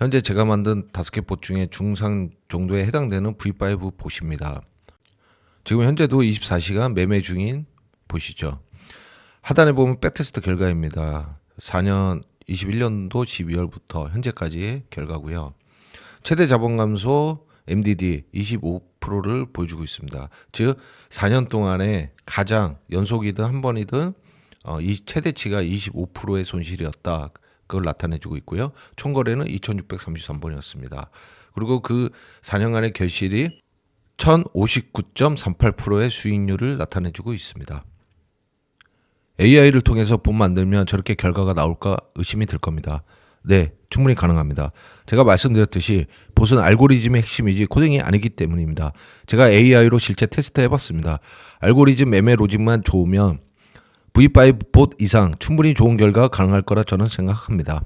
현재 제가 만든 다섯 개 봇 중에 중상 정도에 해당되는 V5 봇입니다. 지금 현재도 24시간 매매 중인 봇이죠. 하단에 보면 백테스트 결과입니다. 4년 21년도 12월부터 현재까지의 결과고요. 최대 자본 감소 MDD 25%를 보여주고 있습니다. 즉 4년 동안에 가장 연속이든 한 번이든 어, 이 최대치가 25%의 손실이었다. 그걸 나타내주고 있고요. 총거래는 2,633번이었습니다. 그리고 그 4년간의 결실이 1,059.38%의 수익률을 나타내주고 있습니다. AI를 통해서 본 만들면 저렇게 결과가 나올까 의심이 들 겁니다. 네, 충분히 가능합니다. 제가 말씀드렸듯이 봇은 알고리즘의 핵심이지 코딩이 아니기 때문입니다. 제가 AI로 실제 테스트 해봤습니다. 알고리즘 매매 로직만 좋으면 V5 봇 이상 충분히 좋은 결과가 가능할 거라 저는 생각합니다.